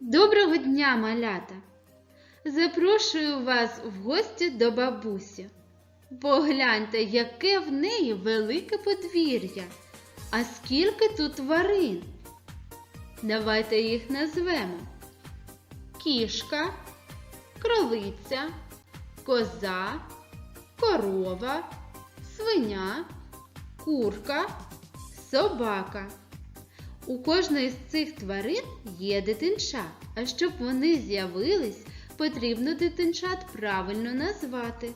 Доброго дня, малята! Запрошую вас в гості до бабусі. Погляньте, яке в неї велике подвір'я, а скільки тут тварин. Давайте їх назвемо: кішка, кролиця, коза, корова, свиня, курка, собака. У кожної з цих тварин є дитинча, а щоб вони з'явились, потрібно дитинчат правильно назвати.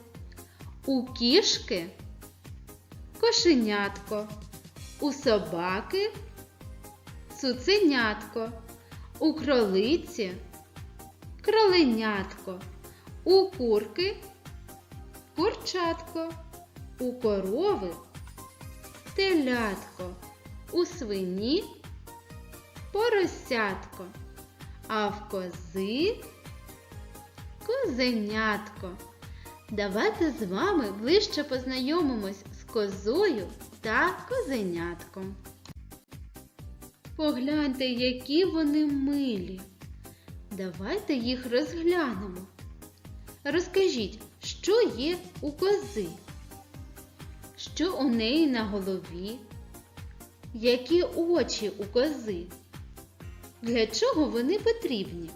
У кішки кошенятко, у собаки цуценятко, у кролиці кроленятко, у курки курчатко, у корови телятко, у свині поросятко, а в кози козенятко. Давайте з вами ближче познайомимось з козою та козенятком. Погляньте, які вони милі. Давайте їх розглянемо. Розкажіть, що є у кози? Що у неї на голові? Які очі у кози? Для чого вони потрібні?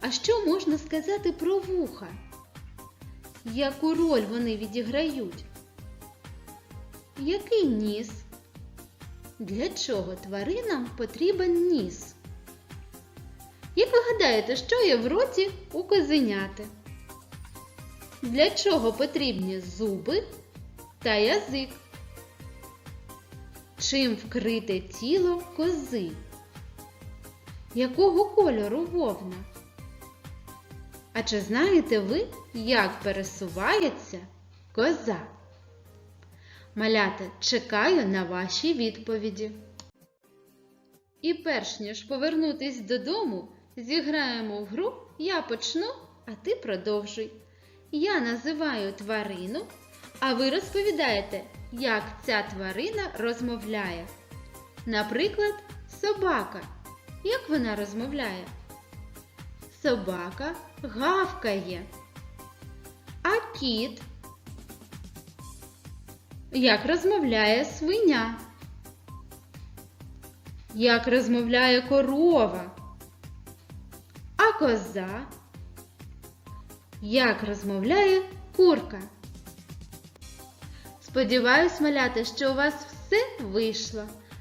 А що можна сказати про вуха? Яку роль вони відіграють? Який ніс? Для чого тваринам потрібен ніс? Як ви гадаєте, що є в роті у козеняти? Для чого потрібні зуби та язик? Чим вкрите тіло кози? Якого кольору вовна? А чи знаєте ви, як пересувається коза? Малята, чекаю на ваші відповіді. І перш ніж повернутись додому, зіграємо в гру Я почну, а ти продовжуй. Я називаю тварину, а ви розповідаєте, як ця тварина розмовляє. Наприклад, собака. Як вона розмовляє? Собака гавкає. А кіт? Як розмовляє свиня? Як розмовляє корова? А коза? Як розмовляє курка? Сподіваюсь, малята, що у вас все вийшло.